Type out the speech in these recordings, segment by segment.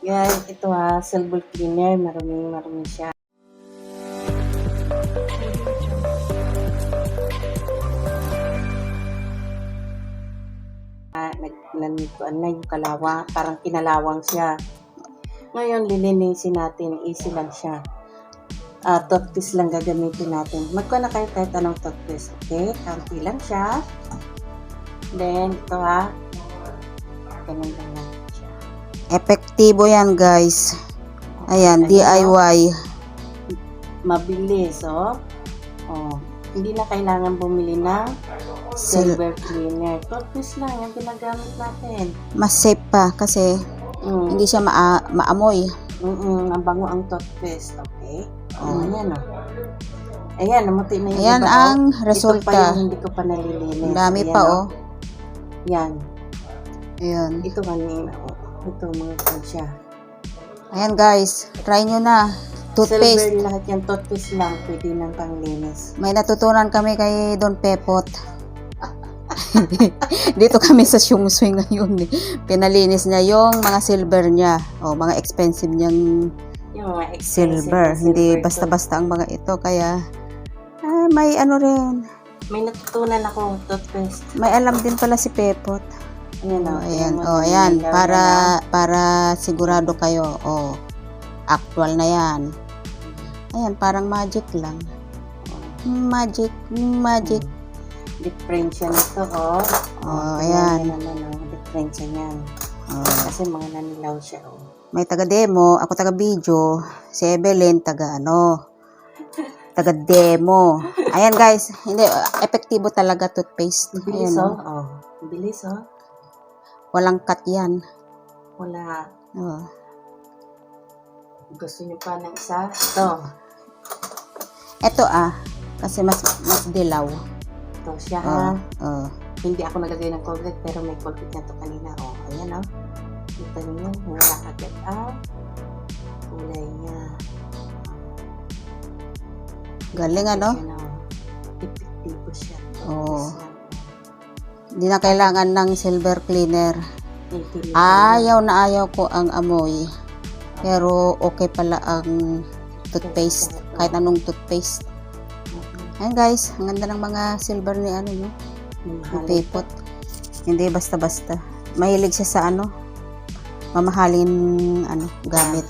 Yan, ito ha, silver cleaner. Maruming marumi siya. Ah, nag, nanituan na yung kalawang, parang kinalawang siya. Ngayon, lilinisin natin, easy lang siya. Ah, toothpaste lang gagamitin natin. Magkuha na kayo kahit anong toothpaste, okay? Kaunti lang siya. Then, ito ha. Ganun lang lang. Epektibo yan, guys. Ayan. Ayan, DIY. Mabilis, oh. Oh, hindi na kailangan bumili ng Sil- silver cleaner. Toothpaste lang yung ginagamit natin. Mas safe pa kasi Mm. hindi siya maa- maamoy. Mm-mm, ang bango ang toothpaste, okay? Oh, ayan, oh. Ayan, namuti na yung Ayan iba, ang oh. Ito pa resulta. yung hindi ko pa nalilinis. Ang dami Ayan, pa, oh. Yan. Ayan. Ito kanina, oh. Ito, mga kansya. Ayan, guys. Try nyo na. Toothpaste. Silver lahat yan. Toothpaste lang. Pwede nang panglinis. May natutunan kami kay Don Pepot. Dito kami sa Shungsui ngayon. eh. Pinalinis niya yung mga silver niya. O, mga expensive niyang Yung mga expensive silver. na Hindi silver basta-basta ang mga ito. Kaya, ah, may ano rin. May natutunan ako toothpaste. May alam din pala si Pepot. Ayan, Oh, oh, ayan. Oh, ayan. tingnan Para, na para sigurado kayo. Oh, actual na yan. Ayan, parang magic lang. Magic, magic. lang. Diferensya nito, oh. Oh, tingnan ayan. niyo naman, oh. Diferensya niyan. Oh. Kasi mga nanilaw siya, oh. May taga-demo, ako taga-video, si Evelyn taga ano, taga-demo. Ayan guys, hindi epektibo talaga toothpaste. Bilis, Ayan, oh. oh. oh. Bilis, oh. Walang cut yan. Wala. Oh. Gusto niyo pa ng isa? Ito. Ito ah, kasi mas mas dilaw. Ito siya, ha. Oh. Oh. Hindi ako naglagay ng Colgate, pero may Colgate na to kanina. Oh, ayan, oh. Kita niyo, wala agad ang kulay niya. Galing ano? Yan, oh. Epektibo siya. Oo. Lang. Hindi na kailangan ng silver cleaner. Ayaw na ayaw ko ang amoy. Pero okay pala ang toothpaste. Kahit anong toothpaste. Ayan guys, ang ganda ng mga silver ni ano no? Yung Mahal. pipot. Hindi basta-basta. Mahilig siya sa ano? Mamahalin ano, gamit.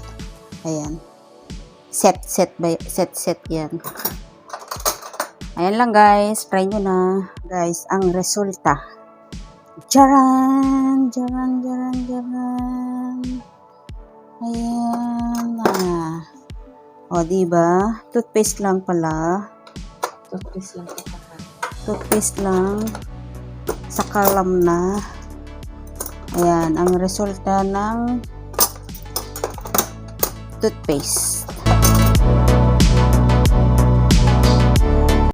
Ayan. Set, set, by, set, set yan. Ayan lang guys. Try nyo na. Guys, ang resulta. Jaran! Jaran, jaran, jaran. Ayan na. O, diba? Toothpaste lang pala. Toothpaste lang toothpaste lang sa kalam na ayan ang resulta ng toothpaste